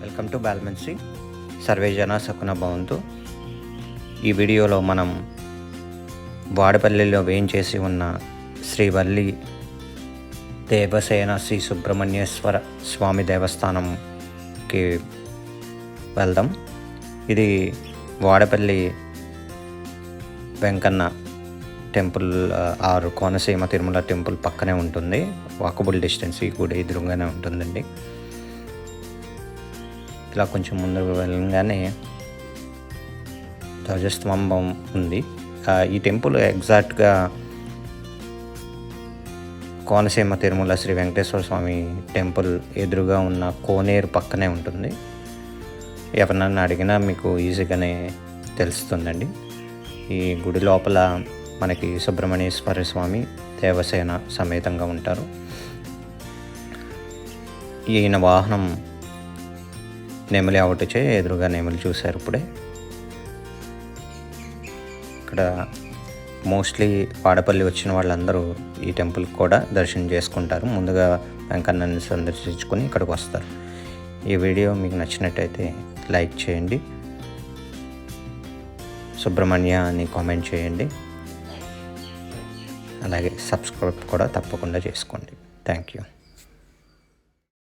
Welcome to బ్యాల్మెన్సీ survey జన సకున భవంతు. ఈ వీడియోలో మనం వాడపల్లిలో వేయించేసి ఉన్న శ్రీవల్లి దేవసేన శ్రీ సుబ్రహ్మణ్యేశ్వర స్వామి దేవస్థానంకి వెళ్దాం. ఇది వాడపల్లి వెంకన్న టెంపుల్ ఆరు కోనసీమ తిరుమల టెంపుల్ పక్కనే ఉంటుంది. వాకబుల్ డిస్టెన్స్ ఈ గుడి ఎదురుగానే ఉంటుందండి. ఇలా కొంచెం ముందుకు వెళ్ళగానే ధ్వజస్తంభం ఉంది. ఈ టెంపుల్ ఎగ్జాక్ట్గా కోనసీమ తిరుమల శ్రీ వెంకటేశ్వర స్వామి టెంపుల్ ఎదురుగా ఉన్న కోనేరు పక్కనే ఉంటుంది. ఎవరినన్నా అడిగినా మీకు ఈజీగానే తెలుస్తుందండి. ఈ గుడి లోపల మనకి సుబ్రహ్మణ్యేశ్వర స్వామి దేవసేన సమేతంగా ఉంటారు. ఈయన వాహనం నెమలి ఆవుటచే ఎదురుగా నెమలి చూశారు ఇప్పుడే. ఇక్కడ మోస్ట్లీ వాడపల్లి వచ్చిన వాళ్ళందరూ ఈ టెంపుల్కి కూడా దర్శనం చేసుకుంటారు. ముందుగా వెంకన్నని సందర్శించుకొని ఇక్కడికి వస్తారు. ఈ వీడియో మీకు నచ్చినట్టయితే లైక్ చేయండి. సుబ్రహ్మణ్య అని కామెంట్ చేయండి. అలాగే సబ్స్క్రైబ్ కూడా తప్పకుండా చేసుకోండి. Thank you.